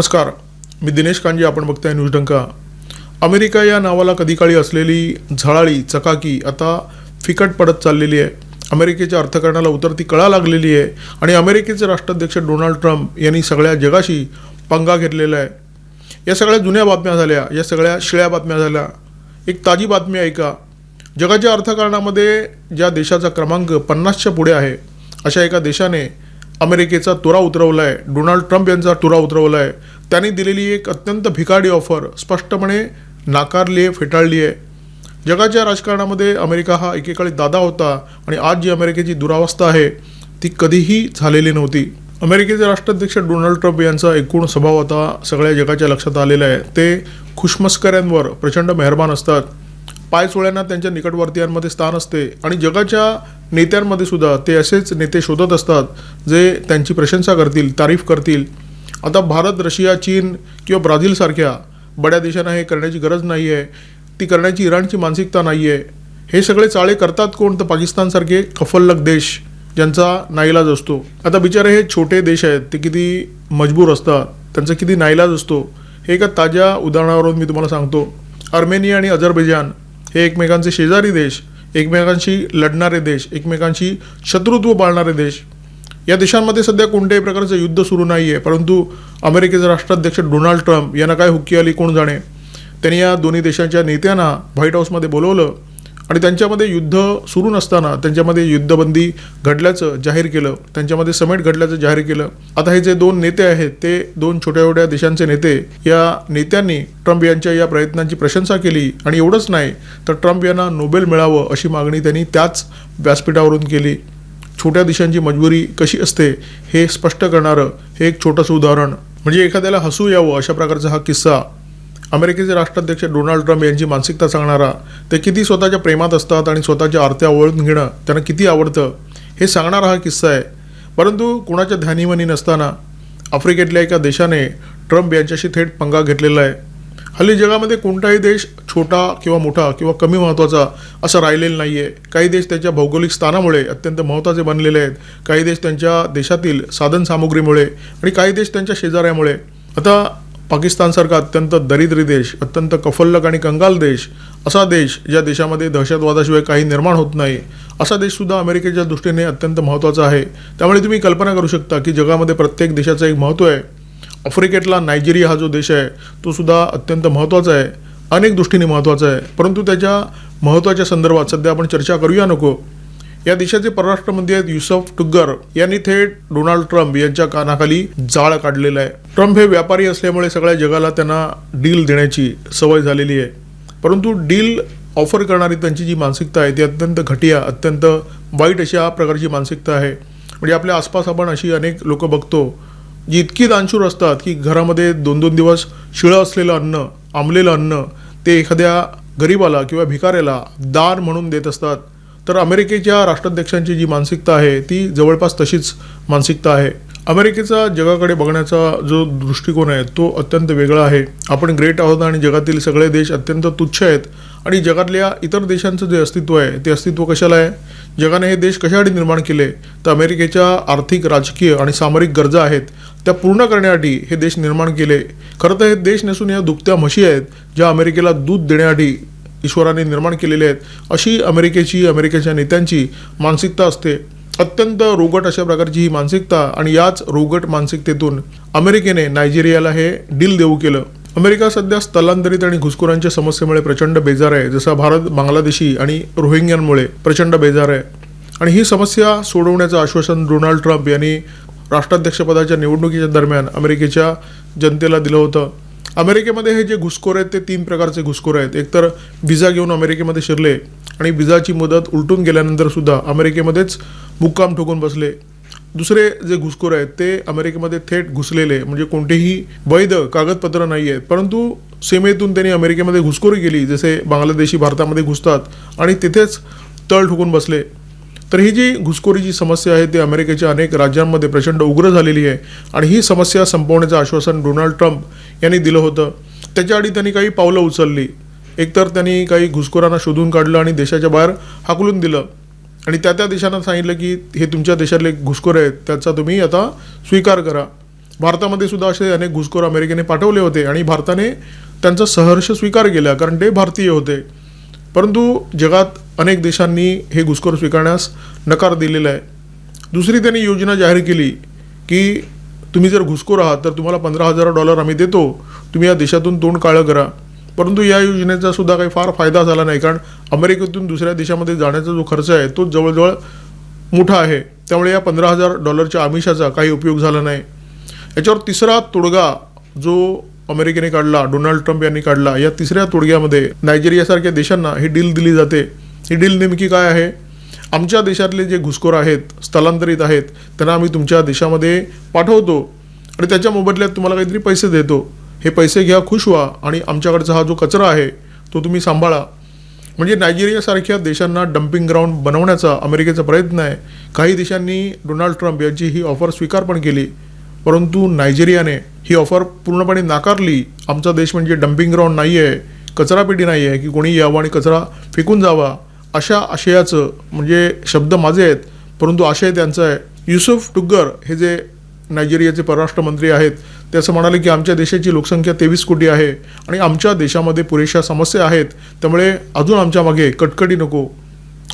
नमस्कार. मी दिनेश कांजी आपण बघताय न्यूज डंका. अमेरिका या नावाला कधी काळी असलेली झळाळी चकाकी आता फिकट पडत चाललेली आहे. अमेरिकेच्या अर्थकारणाला उतरती कळा लागलेली आहे आणि अमेरिकेचे राष्ट्राध्यक्ष डोनाल्ड ट्रम्प यांनी सगळ्या जगाशी पंगा घेतलेला आहे. या सगळ्या जुन्या बातम्या झाल्या या सगळ्या शिळ्या बातम्या झाल्या. एक ताजी बातमी ऐका. जगाच्या अर्थकारणामध्ये ज्या देशाचा क्रमांक पन्नासच्या पुढे आहे अशा एका देशाने अमेरिकेचा तुरा उतरवला आहे डोनाल्ड ट्रम्प यांचा तुरा उतरवला आहे त्यांनी दिलेली एक अत्यंत भिकाडी ऑफर स्पष्टपणे नाकारली आहे फेटाळली आहे जगाच्या राजकारणामध्ये अमेरिका हा एकेकाळी दादा होता आणि आज जी अमेरिकेची दुरावस्था आहे ती कधीही झालेली नव्हती. अमेरिकेचे राष्ट्राध्यक्ष डोनाल्ड ट्रम्प यांचा एकूण स्वभाव आता सगळ्या जगाच्या लक्षात आलेला आहे. ते खुशमस्कऱ्यांवर प्रचंड मेहरबान असतात. पाय चोळ्यांना त्यांच्या निकटवर्तीयांमध्ये स्थान असते आणि जगाच्या नेत्यांमध्ये सुद्धा ते असेच नेते शोधत असतात जे त्यांची प्रशंसा करतील तारीफ करतील. आता भारत रशिया चीन किंवा ब्राझीलसारख्या बड्या देशांना हे करण्याची गरज नाही आहे ती करण्याची इराणची मानसिकता नाही आहे हे सगळे चाळे करतात कोण? तर पाकिस्तानसारखे कफल्लक देश ज्यांचा नाईलाज असतो. आता बिचारे हे छोटे देश आहेत ते किती मजबूर असतात त्यांचा किती नाईलाज असतो. हे एका ताज्या उदाहरणावरून मी तुम्हाला सांगतो. अर्मेनिया आणि अझरबैजान हे एकमेकांचे शेजारी देश एकमेकांशी लढणारे देश एकमेकांशी शत्रुत्व पाळणारे देश. या देशांमध्ये सध्या कोणत्याही प्रकारचं युद्ध सुरू नाही आहे परंतु अमेरिकेचे राष्ट्राध्यक्ष डोनाल्ड ट्रम्प यांना काय हुक्की आली कोण जाणे? त्यांनी या दोन्ही देशांच्या नेत्यांना व्हाईट हाऊसमध्ये बोलवलं. आणि त्यांच्यामध्ये युद्ध सुरू नसताना त्यांच्यामध्ये युद्धबंदी घडल्याचं जाहीर केलं त्यांच्यामध्ये समेट घडल्याचं जाहीर केलं. आता हे जे दोन नेते आहेत ते दोन छोट्या छोट्या देशांचे नेते या नेत्यांनी ट्रम्प यांच्या या प्रयत्नांची प्रशंसा केली आणि एवढंच नाही तर ट्रम्प यांना नोबेल मिळावं अशी मागणी त्यांनी त्याच व्यासपीठावरून केली. छोट्या देशांची मजबुरी कशी असते हे स्पष्ट करणारं हे एक छोटंसं उदाहरण. म्हणजे एखाद्याला हसू यावं अशा प्रकारचा हा किस्सा अमेरिकेचे राष्ट्राध्यक्ष डोनाल्ड ट्रम्प यांची मानसिकता सांगणारा ते किती स्वतःच्या प्रेमात असतात आणि स्वतःच्या आरत्या ओळखून घेणं त्यांना किती आवडतं हे सांगणारा हा किस्सा आहे. परंतु कुणाच्या ध्यानीमनी नसताना आफ्रिकेतल्या एका देशाने ट्रम्प यांच्याशी थेट पंगा घेतलेला आहे. हल्ली जगामध्ये कोणताही देश छोटा किंवा मोठा किंवा कमी महत्त्वाचा असं राहिलेला नाही आहे काही देश त्यांच्या भौगोलिक स्थानामुळे अत्यंत महत्त्वाचे बनलेले आहेत. काही देश त्यांच्या देशातील साधनसामुग्रीमुळे आणि काही देश त्यांच्या शेजाऱ्यामुळे. आता पाकिस्तानसारखा अत्यंत दरिद्री देश अत्यंत कफल्लक आणि कंगाल देश असा देश ज्या देशामध्ये दहशतवादाशिवाय काही निर्माण होत नाही असा देशसुद्धा अमेरिकेच्या दृष्टीने अत्यंत महत्त्वाचा आहे. त्यामुळे तुम्ही कल्पना करू शकता की जगामध्ये प्रत्येक देशाचं एक महत्त्व आहे. आफ्रिकेतला नायजेरिया हा जो देश आहे तो सुद्धा अत्यंत महत्त्वाचा आहे. अनेक दृष्टीने महत्त्वाचा आहे. परंतु त्याच्या महत्त्वाच्या संदर्भात सध्या आपण चर्चा करूया नको. या देशाचे परराष्ट्र मंत्री आहेत युसफ टुग्गर. यांनी थेट डोनाल्ड ट्रम्प यांच्या कानाखाली जाळ काढलेलं आहे. ट्रम्प हे व्यापारी असल्यामुळे सगळ्या जगाला त्यांना डील देण्याची सवय झालेली आहे. परंतु डील ऑफर करणारी त्यांची जी मानसिकता आहे ती अत्यंत घटिया अत्यंत वाईट अशा प्रकारची मानसिकता आहे. म्हणजे आपल्या आसपास आपण अशी अनेक लोक बघतो जी इतकी दानशूर असतात की घरामध्ये दोन दोन दिवस शिळं असलेलं अन्न आंबलेलं अन्न ते एखाद्या गरीबाला किंवा भिकाऱ्याला दान म्हणून देत असतात. तर अमेरिकेच्या राष्ट्राध्यक्षांची जी मानसिकता आहे ती जवळपास तशीच मानसिकता आहे. अमेरिकेचा जगाकडे बघण्याचा जो दृष्टिकोन आहे तो अत्यंत वेगळा आहे. आपण ग्रेट आहोत आणि जगातील सगळे देश अत्यंत तुच्छ आहेत. आणि जगातल्या इतर देशांचं जे अस्तित्व आहे ते अस्तित्व कशाला आहे? जगाने हे देश कशासाठी निर्माण केले? तर अमेरिकेच्या आर्थिक राजकीय आणि सामरिक गरजा आहेत. त्या पूर्ण करण्यासाठी हे देश निर्माण केले. खरं तर हे देश नसून या दुभत्या म्हशी आहेत ज्या अमेरिकेला दूध देण्यासाठी ईश्वराने निर्माण केलेले आहेत. अशी अमेरिकेची अमेरिकेच्या नेत्यांची मानसिकता असते. अत्यंत रोगट अशा प्रकारची ही मानसिकता आणि याच रोगट मानसिकतेतून अमेरिकेने नायजेरियाला हे डील देऊ केलं. अमेरिका सध्या स्थलांतरित आणि घुसखोरांच्या समस्येमुळे प्रचंड बेजार आहे. जसा भारत बांगलादेशी आणि रोहिंग्यांमुळे प्रचंड बेजार आहे. आणि ही समस्या सोडवण्याचं आश्वासन डोनाल्ड ट्रम्प यांनी राष्ट्राध्यक्षपदाच्या निवडणुकीच्या दरम्यान अमेरिकेच्या जनतेला दिलं होतं. अमेरिकेमध्ये हे जे घुसखोर आहेत ते तीन प्रकारचे घुसखोर आहेत. एकतर व्हिसा घेऊन अमेरिकेमध्ये शिरले आणि व्हिसाची मुदत उलटून गेल्यानंतर सुद्धा अमेरिकेमध्येच मुक्काम ठोकून बसले. दुसरे जे घुसखोर आहेत ते अमेरिकेमध्ये थेट घुसलेले म्हणजे कोणतेही वैध कागदपत्र नाही आहेत परंतु सीमेतून त्यांनी अमेरिकेमध्ये घुसखोरी केली जसे बांगलादेशी भारतामध्ये घुसतात आणि तिथेच तळ ठोकून बसले. तर ही जी घुसखोरीची समस्या आहे ती अमेरिकेच्या अनेक राज्यांमध्ये प्रचंड उग्र झालेली आहे. आणि ही समस्या संपवण्याचं आश्वासन डोनाल्ड ट्रम्प यांनी दिलं होतं. त्याच्या आधी त्यांनी काही पावलं उचलली. एकतर त्यांनी काही घुसखोरांना शोधून काढलं आणि देशाच्या बाहेर हाकलून दिलं. आणि त्या त्या देशांना सांगितलं की हे तुमच्या देशातले घुसखोर आहेत त्याचा तुम्ही आता स्वीकार करा. भारतामध्ये सुद्धा असे अनेक घुसखोर अमेरिकेने पाठवले होते आणि भारताने त्यांचा सहर्ष स्वीकार केला कारण ते भारतीय होते. परंतु जगात अनेक देशांनी हे घुसखोर स्वीकारण्यास नकार दिलेला आहे. दुसरी त्यांनी योजना जाहीर केली की तुम्ही जर घुसखोर आहात तर तुम्हाला पंधरा हजार डॉलर आम्ही देतो. तुम्ही या देशातून तोंड काळं करा. परंतु या योजनेचा सुद्धा काही फार फायदा झाला नाही कारण अमेरिकेतून दुसऱ्या देशामध्ये जाण्याचा जो खर्च आहे तो जवळजवळ मोठा आहे. त्यामुळे या पंधरा हजार डॉलरच्या आमिषाचा काही उपयोग झाला नाही. याच्यावर तिसरा तोडगा जो अमेरिकेने काढला डोनाल्ड ट्रम्प यांनी काढला या तिसऱ्या तोडग्यामध्ये नायजेरियासारख्या देशांना ही डील दिली जाते. ही डील नेमकी काय आहे? आमच्या देशातले जे घुसखोर आहेत स्थलांतरित आहेत त्यांना आम्ही तुमच्या देशामध्ये पाठवतो आणि त्याच्या मोबदल्यात तुम्हाला काहीतरी पैसे देतो. हे पैसे घ्या खुश व्हा आणि आमच्याकडचा हा जो कचरा आहे तो तुम्ही सांभाळा. म्हणजे नायजेरियासारख्या देशांना डम्पिंग ग्राउंड बनवण्याचा अमेरिकेचा प्रयत्न आहे. काही देशांनी डोनाल्ड ट्रम्प यांची ही ऑफर स्वीकार पण केली. परंतु नायजेरियाने ही ऑफर पूर्णपणे नाकारली. आमचा देश म्हणजे डम्पिंग ग्राउंड नाही आहे कचरापेटी नाही आहे की कोणी यावं आणि कचरा फेकून जावा. अशा आशयाचं म्हणजे शब्द माझे आहेत परंतु आशय त्यांचा आहे. युसुफ टुग्गर हे जे नायजेरियाचे परराष्ट्र मंत्री आहेत ते असं म्हणाले की आमच्या देशाची लोकसंख्या तेवीस कोटी आहे आणि आमच्या देशामध्ये पुरेशा समस्या आहेत त्यामुळे अजून आमच्या मागे कटकटी नको.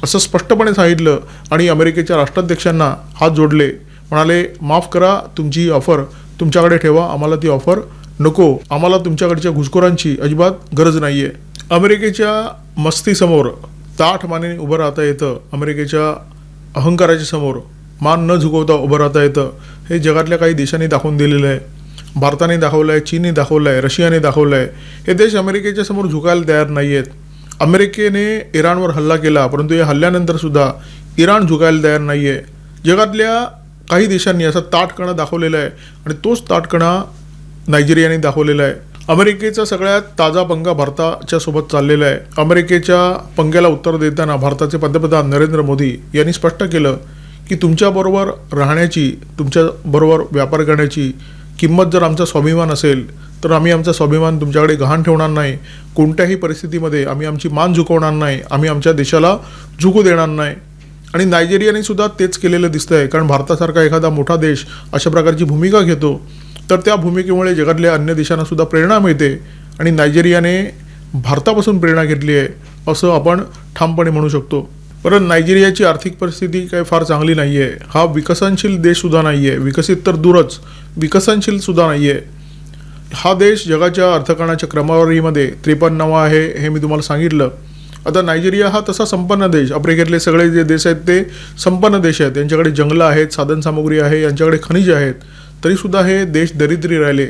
असं स्पष्टपणे सांगितलं आणि अमेरिकेच्या राष्ट्राध्यक्षांना हात जोडले. म्हणाले माफ करा तुमची ऑफर तुमच्याकडे ठेवा आम्हाला ती ऑफर नको. आम्हाला तुमच्याकडच्या घुसखोरांची अजिबात गरज नाही आहे अमेरिकेच्या मस्तीसमोर ताठ मानेने उभं राहता येतं. अमेरिकेच्या अहंकाराच्या समोर मान न झुकवता उभं राहता येतं. हे जगातल्या काही देशांनी दाखवून दिलेलं आहे. भारताने दाखवलं आहे चीनने दाखवलं आहे रशियाने दाखवलं आहे हे देश अमेरिकेच्या समोर झुकायला तयार नाही आहेत अमेरिकेने इराणवर हल्ला केला परंतु या हल्ल्यानंतरसुद्धा इराण झुकायला तयार नाही आहे जगातल्या काही देशांनी असा ताटकणा दाखवलेला आहे आणि तोच ताटकणा नायजेरियाने दाखवलेला आहे. अमेरिकेचा सगळ्यात ताजा पंगा भारताच्या सोबत चाललेला आहे. अमेरिकेच्या पंग्याला उत्तर देताना भारताचे पंतप्रधान नरेंद्र मोदी यांनी स्पष्ट केलं की तुमच्याबरोबर राहण्याची तुमच्याबरोबर व्यापार करण्याची किंमत जर आमचा स्वाभिमान असेल तर आम्ही आमचा स्वाभिमान तुमच्याकडे गहाण ठेवणार नाही. कोणत्याही परिस्थितीमध्ये आम्ही आमची मान झुकवणार नाही. आम्ही आमच्या देशाला झुकू देणार नाही. आणि नायजेरियाने सुद्धा तेच केलेलं दिसतंय कारण भारतासारखा एखादा मोठा देश अशा प्रकारची भूमिका घेतो. तर त्या भूमिकेमुळे जगातल्या अन्य देशांना सुद्धा प्रेरणा मिळते आणि नायजेरियाने भारतापासून प्रेरणा घेतली आहे असं आपण ठामपणे म्हणू शकतो. परत नायजेरियाची आर्थिक परिस्थिती काही फार चांगली नाही आहे हा विकसनशील देशसुद्धा नाही आहे विकसित तर दूरच विकसनशील सुद्धा नाही आहे हा देश जगाच्या अर्थकारणाच्या क्रमवारीमध्ये त्रेपन्नावा आहे हे मी तुम्हाला सांगितलं. आता नायजेरिया हा तसा संपन्न देश आफ्रिकेतले सगळे जे देश आहेत ते संपन्न देश आहेत. यांच्याकडे जंगलं आहेत साधनसामुग्री आहे यांच्याकडे खनिज आहेत. तरीसुद्धा हे देश दरिद्री राहिले.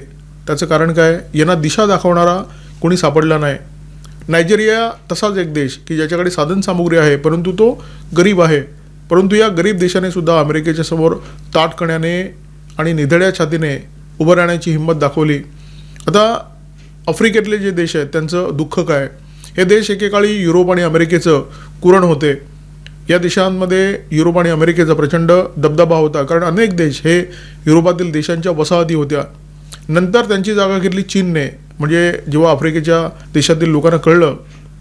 त्याचं कारण काय? यांना दिशा दाखवणारा कोणी सापडला नाही. नायजेरिया तसाच एक देश की ज्याच्याकडे साधनसामुग्री आहे परंतु तो गरीब आहे. परंतु या गरीब देशाने सुद्धा अमेरिकेच्या समोर ताटकण्याने आणि निधड्या छातीने उभं राहण्याची हिंमत दाखवली. आता आफ्रिकेतले जे देश आहेत त्यांचं दुःख काय? हे देश एकेकाळी युरोप आणि अमेरिकेचं कुरण होते. या देशांमध्ये युरोप आणि अमेरिकेचा प्रचंड दबदबा होता. कारण अनेक देश हे युरोपातील देशांच्या वसाहती होत्या. नंतर त्यांची जागा घेतली चीनने. म्हणजे जेव्हा आफ्रिकेच्या देशातील लोकांना कळलं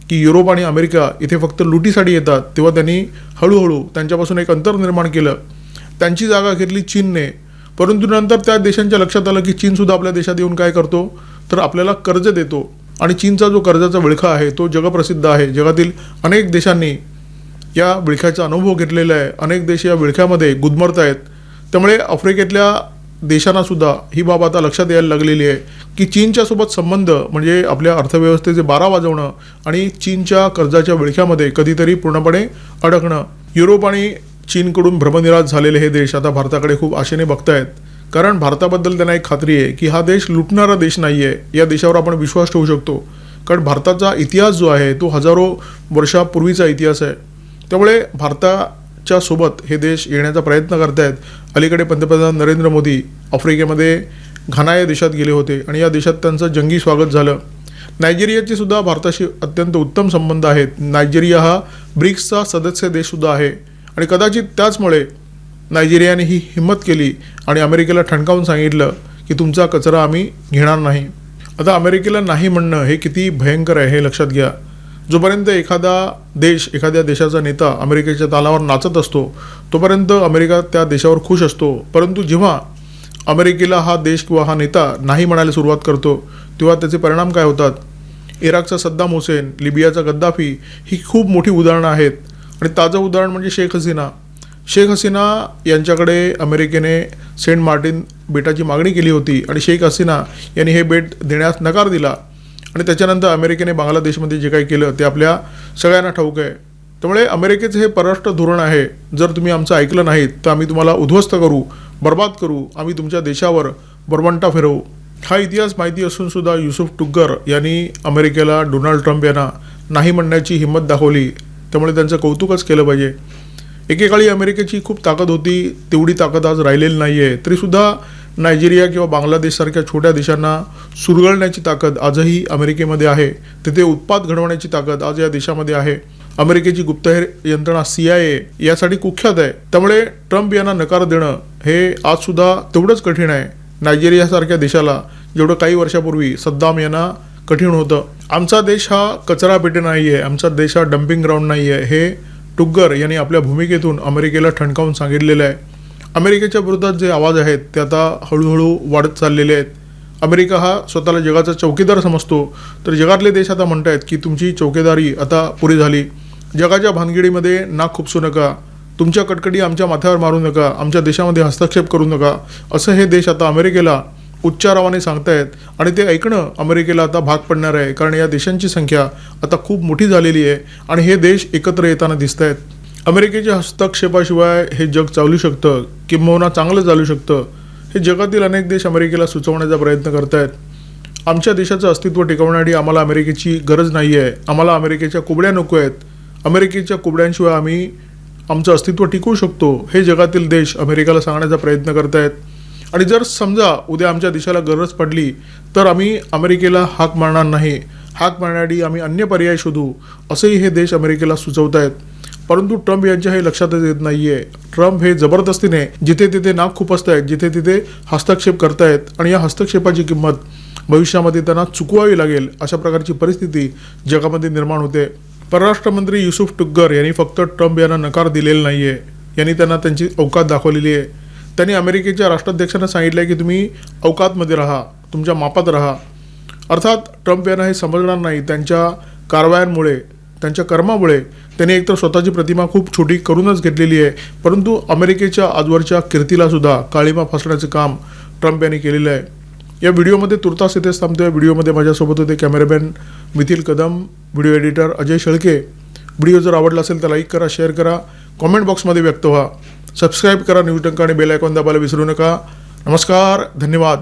की युरोप आणि अमेरिका इथे फक्त लुटीसाठी येतात तेव्हा त्यांनी हळूहळू त्यांच्यापासून एक अंतर निर्माण केलं. त्यांची जागा घेतली चीनने. परंतु नंतर त्या देशांच्या लक्षात आलं की चीनसुद्धा आपल्या देशात येऊन काय करतो? तर आपल्याला कर्ज देतो. आणि चीनचा जो कर्जाचा विळखा आहे तो जगप्रसिद्ध आहे. जगातील अनेक देशांनी या विळख्याचा अनुभव घेतलेला आहे. अनेक देश या विळख्यामध्ये गुदमरत आहेत. त्यामुळे आफ्रिकेतल्या देशांनासुद्धा ही बाब आता लक्षात यायला लागलेली आहे की चीनच्या सोबत संबंध म्हणजे आपल्या अर्थव्यवस्थेचे बारा वाजवणं आणि चीनच्या कर्जाच्या विळख्यामध्ये कधीतरी पूर्णपणे अडकणं. युरोप आणि चीनकडून भ्रमनिराश झालेले हे देश आता भारताकडे खूप आशेने बघतायत. कारण भारताबद्दल त्यांना एक खात्री आहे की हा देश लुटणारा देश नाही आहे या देशावर आपण विश्वास ठेवू शकतो. कारण भारताचा इतिहास जो आहे तो हजारो वर्षापूर्वीचा इतिहास आहे. त्यामुळे भारताच्या सोबत हे देश येण्याचा प्रयत्न करत आहेत अलीकडे पंतप्रधान नरेंद्र मोदी आफ्रिकेमध्ये घाना या देशात गेले होते आणि या देशात त्यांचं जंगी स्वागत झालं. नायजेरियाचे सुद्धा भारताशी अत्यंत उत्तम संबंध आहेत. नायजेरिया हा ब्रिक्सचा सदस्य देशसुद्धा आहे. आणि कदाचित त्याचमुळे नायजेरियाने ही हिंमत केली आणि अमेरिकेला ठणकावून सांगितलं की तुमचा कचरा आम्ही घेणार नाही. आता अमेरिकेला नाही म्हणणं हे किती भयंकर आहे हे लक्षात घ्या. जोपर्यंत एखादा देश एखाद्या देशाचा नेता अमेरिकेच्या तालावर नाचत असतो तोपर्यंत अमेरिका त्या देशावर खुश असतो. परंतु जेव्हा अमेरिकेला हा देश किंवा हा नेता नाही म्हणायला सुरुवात करतो तेव्हा त्याचे परिणाम काय होतात? इराकचा सद्दाम हुसेन लिबियाचा गद्दाफी ही खूप मोठी उदाहरणं आहेत. आणि ताजं उदाहरण म्हणजे शेख हसीना. शेख हसीना यांच्याकडे अमेरिकेने सेंट मार्टिन बेटाची मागणी केली होती आणि शेख हसीना यांनी हे बेट देण्यास नकार दिला. आणि त्याच्यानंतर अमेरिकेने बांगलादेशमध्ये जे काही केलं ते आपल्या सगळ्यांना ठाऊक आहे. त्यामुळे अमेरिकेचं हे परराष्ट्र धोरण आहे. जर तुम्ही आमचं ऐकलं नाहीत तर आम्ही तुम्हाला उद्ध्वस्त करू बर्बाद करू. आम्ही तुमच्या देशावर बरवंटा फिरवू. हा इतिहास माहिती असून सुद्धा युसुफ टुग्गर यांनी अमेरिकेला डोनाल्ड ट्रम्प यांना नाही म्हणण्याची हिंमत दाखवली. त्यामुळे त्यांचं कौतुकच केलं पाहिजे. एकेकाळी अमेरिकेची खूप ताकद होती तेवढी ताकद आज राहिलेली नाही आहे तरीसुद्धा नायजेरिया किंवा बांगलादेशसारख्या छोट्या देशांना सुरगळण्याची ताकद आजही अमेरिकेमध्ये आहे. तिथे उत्पाद घडवण्याची ताकद आज या देशामध्ये आहे. अमेरिकेची गुप्तहेर यंत्रणा सी आय ए यासाठी कुख्यात आहे. त्यामुळे ट्रम्प यांना नकार देणं हे आजसुद्धा तेवढंच कठीण आहे. नायजेरियासारख्या देशाला जेवढं काही वर्षापूर्वी सद्दाम यांना कठीण होतं. आमचा देश हा कचरा पेटे नाही आहे. आमचा देश हा डम्पिंग ग्राउंड नाही आहे. हे टुग्गर यांनी आपल्या भूमिकेतून अमेरिकेला ठणकावून सांगितलेलं आहे. अमेरिकेच्या विरोधात जे आवाज आहेत ते आता हळूहळू वाढत चाललेले आहेत. अमेरिका हा स्वतःला जगाचा चौकीदार समजतो. तर जगातले देश आता म्हणत आहेत की तुमची चौकीदारी आता पुरी झाली. जगाच्या भानगिडीमध्ये नाक खुपसू नका. तुमच्या कटकटी आमच्या माथ्यावर मारू नका. आमच्या देशामध्ये हस्तक्षेप करू नका. असं हे देश आता अमेरिकेला उच्चारावाने सांगतायत. आणि ते ऐकणं अमेरिकेला आता भाग पडणार आहे. कारण या देशांची संख्या आता खूप मोठी झालेली आहे. आणि हे देश एकत्र येताना दिसत आहेत अमेरिकेच्या हस्तक्षेपाशिवाय हे जग चालू शकतं किंबहुना चांगलं चालू शकतं हे जगातील अनेक देश अमेरिकेला सुचवण्याचा प्रयत्न करत आहेत आमच्या देशाचं अस्तित्व टिकवण्यासाठी आम्हाला अमेरिकेची गरज नाही आहे आम्हाला अमेरिकेच्या कुबड्या नको आहेत अमेरिकेच्या कुबड्यांशिवाय आम्ही आमचं अस्तित्व टिकवू शकतो हे जगातील देश अमेरिकेला सांगण्याचा प्रयत्न करत आहेत आणि जर समजा उद्या आमच्या देशाला गरज पडली तर आम्ही अमेरिकेला हाक मारणार नाही. हाक मारण्यासाठी आम्ही अन्य पर्याय शोधू असेही हे देश अमेरिकेला सुचवत आहेत परंतु ट्रम्प यांच्या हे लक्षातच येत नाही आहे ट्रम्प हे जबरदस्तीने जिथे तिथे नाक खुपसत आहेत जिथे तिथे हस्तक्षेप करतायत आणि या हस्तक्षेपाची किंमत भविष्यामध्ये त्यांना चुकवावी लागेल अशा प्रकारची परिस्थिती जगामध्ये निर्माण होते. परराष्ट्र मंत्री युसुफ टुग्गर यांनी फक्त ट्रम्प यांना नकार दिलेला नाही आहे यांनी त्यांना त्यांची अवकात दाखवलेली आहे. त्यांनी अमेरिकेच्या राष्ट्राध्यक्षांना सांगितलं आहे की तुम्ही अवकातमध्ये राहा तुमच्या मापात राहा. अर्थात ट्रम्प यांना हे समजणार नाही. त्यांच्या कारवायांमुळे त्यांच्या कर्मामुळे त्याने एकतर स्वतःची प्रतिमा खूप छोटी करूनच घेतलेली आहे परंतु अमेरिकेच्या आजवरच्या कीर्तीला सुद्धा काळीमा फसण्याचं काम ट्रम्प यांनी केलेलं आहे. या व्हिडिओमध्ये तुर्तास इथेच थांबतो. या व्हिडिओमध्ये माझ्यासोबत होते cameraman Mithil Kadam video editor Ajay Shelke. Video जर आवडला असेल तर लाईक करा शेअर करा कॉमेंट बॉक्समध्ये व्यक्त व्हा. सबस्क्राईब करा न्यूज टंका आणि बेल आयकॉन दाबायला विसरू नका. नमस्कार धन्यवाद.